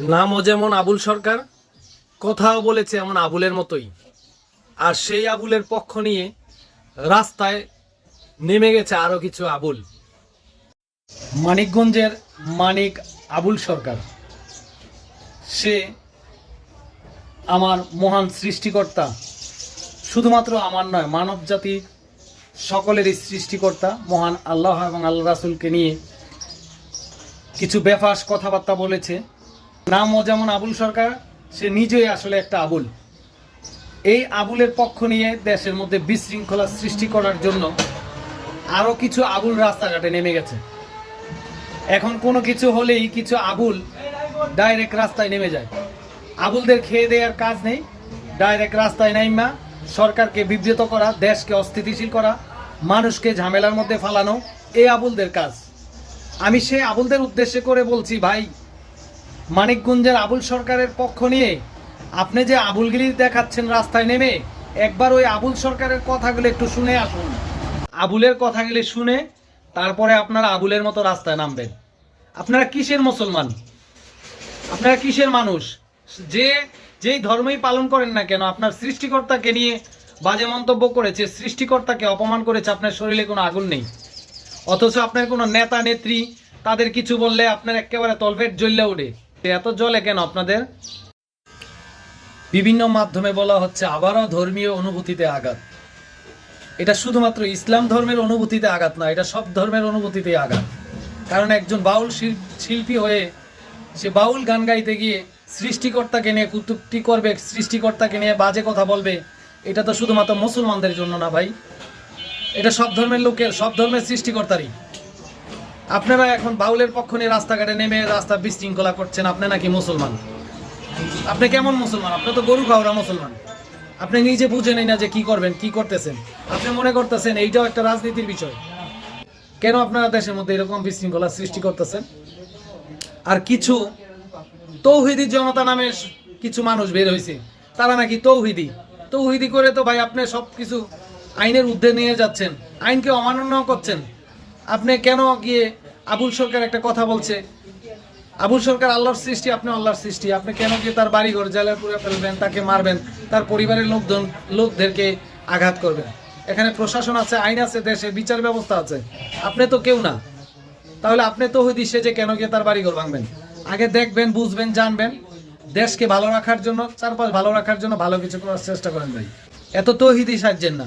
নামও যেমন আবুল সরকার, কথাও বলেছে এমন আবুলের মতোই। আর সেই আবুলের পক্ষ নিয়ে রাস্তায় নেমে গেছে আরও কিছু আবুল। মানিকগঞ্জের মানিক আবুল সরকার। সে আমার মহান সৃষ্টিকর্তা। শুধুমাত্র আমার নয়, মানব জাতির সকলেরই সৃষ্টিকর্তা, মহান আল্লাহ এবং আল্লাহ রাসুলকে নিয়ে কিছু বেফাস কথাবার্তা বলেছে। নামও যেমন আবুল সরকার, সে নিজেই আসলে একটা আবুল। এই আবুলের পক্ষ নিয়ে দেশের মধ্যে বিশৃঙ্খলা সৃষ্টি করার জন্য আরও কিছু আবুল রাস্তাঘাটে নেমে গেছে। এখন কোনো কিছু হলেই কিছু আবুল ডাইরেক্ট রাস্তায় নেমে যায়। আবুলদের খেয়ে দেওয়ার কাজ নেই। ডাইরেক্ট রাস্তায় নাইমা, সরকারকে বিব্রত করা, দেশকে অস্থিতিশীল করা, মানুষকে ঝামেলার মধ্যে ফালানো এই আবুলদের কাজ। আমি সে আবুলদের উদ্দেশ্যে করে বলছি, ভাই মানিকগঞ্জের আবুল সরকারের পক্ষ নিয়ে আপনি যে আবুলগিরি দেখাচ্ছেন রাস্তায় নেমে, একবার ওই আবুল সরকারের কথাগুলো একটু শুনে আসুন। আবুলের কথাগুলি শুনে তারপরে আপনারা আবুলের মতো রাস্তায় নামবেন। আপনারা কিসের মুসলমান? আপনারা কিসের মানুষ? যে, যেই ধর্মই পালন করেন না কেন, আপনার সৃষ্টিকর্তাকে নিয়ে বাজে মন্তব্য করেছে, সৃষ্টিকর্তাকে অপমান করেছে, আপনার শরীরে কোনো আগুন নেই। অথচ আপনার কোনো নেতা, নেত্রী, তাদের কিছু বললে আপনার একেবারে তলফেট জ্বললে ওঠে। এত জলে কেন আপনাদের? বিভিন্ন মাধ্যমে বলা হচ্ছে আবারও ধর্মীয় অনুভূতিতে আঘাত। এটা শুধুমাত্র ইসলাম ধর্মের অনুভূতিতে আঘাত না, এটা সব ধর্মের অনুভূতিতে আঘাত। কারণ একজন বাউল শিল- শিল্পী হয়ে সে বাউল গান গাইতে গিয়ে সৃষ্টিকর্তাকে নিয়ে কুতুক্তি করবে, সৃষ্টিকর্তাকে নিয়ে বাজে কথা বলবে, এটা তো শুধুমাত্র মুসলমানদের জন্য না ভাই। এটা সব ধর্মের লোকের, সব ধর্মের সৃষ্টিকর্তারই। আপনারা এখন বাউলের পক্ষ নিয়ে রাস্তাঘাটে নেমে রাস্তা বিশৃঙ্খলা করছেন, আপনি নাকি মুসলমান? আপনি কেমন মুসলমান? আপনি তো গরু খাওয়া মুসলমান। আপনি নিজে বুঝে নেই না যে কি করবেন, কি করতেছেন। আপনি মনে করতেছেন এইটাও একটা রাজনীতির বিষয়। কেন আপনারা দেশের মধ্যে এরকম বিশৃঙ্খলা সৃষ্টি করতেছেন? আর কিছু তৌহিদি জনতা নামে কিছু মানুষ বের হয়েছে তারা নাকি তৌহিদি। তৌহিদি করে তো ভাই আপনি সব কিছু আইনের ঊর্ধ্বে নিয়ে যাচ্ছেন, আইনকে অমান্য করছেন। আপনি কেন গিয়ে আবুল সরকার একটা কথা বলছে? আবুল সরকার আল্লাহর সৃষ্টি, আপনি আল্লাহর সৃষ্টি। আপনি কেন গিয়ে তার বাড়িঘর জ্বালায় পুড়ে ফেলবেন, তাকে মারবেন, তার পরিবারের লোকজন, লোকদেরকে আঘাত করবেন? এখানে প্রশাসন আছে, আইন আছে, দেশে বিচার ব্যবস্থা আছে। আপনি তো কেউ না। তাহলে আপনি তো হইদি যে কেন গিয়ে তার বাড়িঘর ভাঙবেন? আগে দেখবেন, বুঝবেন, জানবেন। দেশকে ভালো রাখার জন্য, চারপাশ ভালো রাখার জন্য ভালো কিছু করার চেষ্টা করেন ভাই। এত তহিদি সাজছেন না।